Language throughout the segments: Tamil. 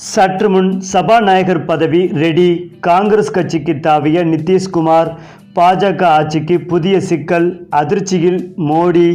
சற்று முன் சபாநாயகர் பதவி ரெடி காங்கிரஸ் கட்சிக்கு தாவிய நிதிஷ்குமார் பாஜக ஆட்சிக்கு புதிய சிக்கல் அதிர்ச்சியில் மோடி.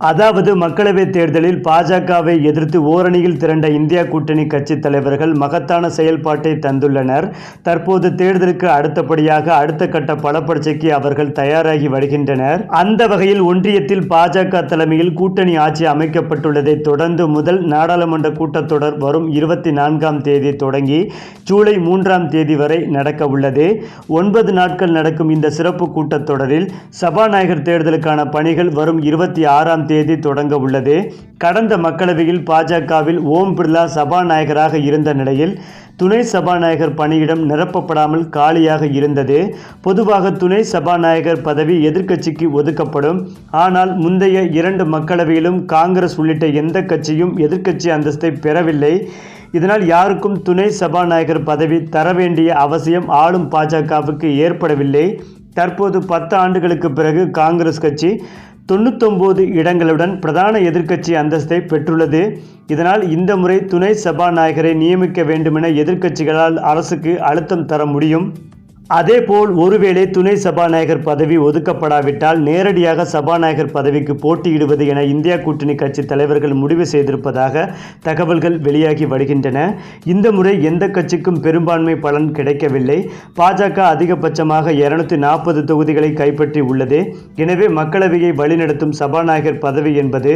அதாவது மக்களவைத் தேர்தலில் பாஜகவை எதிர்த்து ஓரணியில் திரண்ட இந்தியா கூட்டணி கட்சித் தலைவர்கள் மகத்தான செயல்பாட்டை தந்துள்ளனர். தற்போது தேர்தலுக்கு அடுத்தபடியாக அடுத்த கட்ட பலப்பரட்சைக்கு அவர்கள் தயாராகி வருகின்றனர். அந்த வகையில் ஒன்றியத்தில் பாஜக தலைமையில் கூட்டணி ஆட்சி அமைக்கப்பட்டுள்ளதை தொடர்ந்து முதல் நாடாளுமன்ற கூட்டத்தொடர் வரும் இருபத்தி நான்காம் தேதி தொடங்கி ஜூலை மூன்றாம் தேதி வரை நடக்க உள்ளது. ஒன்பது நாட்கள் நடக்கும் இந்த சிறப்பு கூட்டத்தொடரில் சபாநாயகர் தேர்தலுக்கான பணிகள் வரும் இருபத்தி ஆறாம் தேதி தொடங்க உள்ளது. கடந்த மக்களவையில் பாஜகவில் ஓம் பிர்லா சபாநாயகராக இருந்த நிலையில் துணை சபாநாயகர் பணியிடம் நிரப்பப்படாமல் காலியாக இருந்தது. பொதுவாக துணை சபாநாயகர் பதவி எதிர்க்கட்சிக்கு ஒதுக்கப்படும். ஆனால் முந்தைய இரண்டு மக்களவையிலும் காங்கிரஸ் உள்ளிட்ட எந்த கட்சியும் எதிர்க்கட்சி அந்தஸ்தை பெறவில்லை. இதனால் யாருக்கும் துணை சபாநாயகர் பதவி தர வேண்டிய அவசியம் ஆளும் பாஜகவுக்கு ஏற்படவில்லை. தற்போது பத்து ஆண்டுகளுக்கு பிறகு காங்கிரஸ் கட்சி தொண்ணூத்தொம்பது இடங்களுடன் பிரதான எதிர்க்கட்சி அந்தஸ்தை பெற்றுள்ளது. இதனால் இந்த முறை துணை சபாநாயகரை நியமிக்க வேண்டுமென எதிர்க்கட்சிகளால் அரசுக்கு அழுத்தம் தர முடியும். அதேபோல் ஒருவேளை துணை சபாநாயகர் பதவி ஒதுக்கப்படாவிட்டால் நேரடியாக சபாநாயகர் பதவிக்கு போட்டியிடுவது என இந்தியா கூட்டணி கட்சி தலைவர்கள் முடிவு செய்திருப்பதாக தகவல்கள் வெளியாகி வருகின்றன. இந்த முறை எந்த கட்சிக்கும் பெரும்பான்மை பலன் கிடைக்கவில்லை. பாஜக அதிகபட்சமாக இருநூத்தி நாற்பது தொகுதிகளை கைப்பற்றி உள்ளது. எனவே மக்களவையை வழிநடத்தும் சபாநாயகர் பதவி என்பது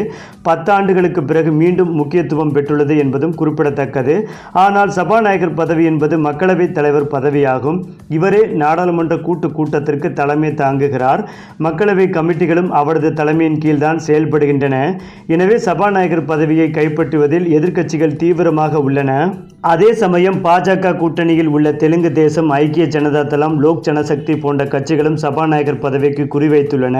பத்தாண்டுகளுக்கு பிறகு மீண்டும் முக்கியத்துவம் பெற்றுள்ளது என்பதும் குறிப்பிடத்தக்கது. ஆனால் சபாநாயகர் பதவி என்பது மக்களவைத் தலைவர் பதவியாகும். இவரே நாடாளுமன்ற கூட்டு கூட்டத்திற்கு தலைமை தாங்குகிறார். மக்களவை கமிட்டிகளும் அவரது தலைமையின் கீழ்தான் செயல்படுகின்றன. எனவே சபாநாயகர் பதவியை கைப்பற்றுவதில் எதிர்க்கட்சிகள் தீவிரமாக உள்ளன. அதே சமயம் பாஜக கூட்டணியில் உள்ள தெலுங்கு தேசம் ஐக்கிய ஜனதா தளம் லோக் ஜனசக்தி போன்ற கட்சிகளும் சபாநாயகர் பதவிக்கு குறிவைத்துள்ளன.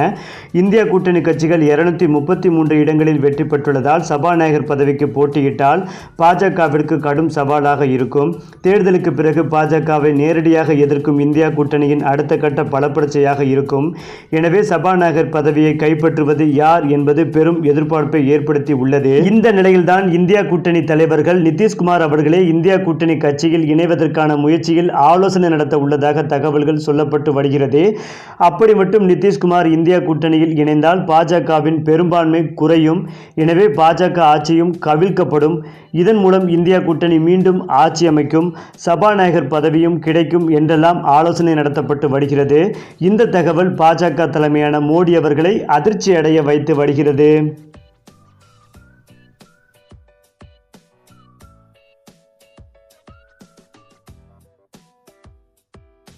இந்தியா கூட்டணி கட்சிகள் இருநூத்தி முப்பத்தி மூன்று இடங்களில் வெற்றி பெற்றுள்ளதால் சபாநாயகர் பதவிக்கு போட்டியிட்டால் பாஜகவிற்கு கடும் சவாலாக இருக்கும். தேர்தலுக்கு பிறகு பாஜகவை நேரடியாக எதிர்க்கும் இந்தியா கூட்டணியின் அடுத்த கட்ட பலப்பரட்சையாக இருக்கும். எனவே சபாநாயகர் பதவியை கைப்பற்றுவது யார் என்பது பெரும் எதிர்பார்ப்பை ஏற்படுத்தி உள்ளது. இந்த நிலையில்தான் இந்தியா கூட்டணி தலைவர்கள் நிதிஷ்குமார் அவர்களே இந்தியா கூட்டணி கட்சியில் இணைவதற்கான முயற்சியில் ஆலோசனை நடத்த உள்ளதாக தகவல்கள் சொல்லப்பட்டு வருகிறது. அப்படி மட்டும் நிதிஷ்குமார் இந்தியா கூட்டணியில் இணைந்தால் பாஜகவின் பெரும்பான்மை குறையும். எனவே பாஜக ஆட்சியும் கவிழ்க்கப்படும். இதன் மூலம் இந்தியா கூட்டணி மீண்டும் ஆட்சி அமைக்கும். சபாநாயகர் பதவியும் கிடைக்கும் என்றெல்லாம் ஆலோசனை நடத்தப்பட்டு வருகிறது. இந்த தகவல் பாஜக தலைமையான மோடி அவர்களை அதிர்ச்சி அடைய வைத்து வருகிறது.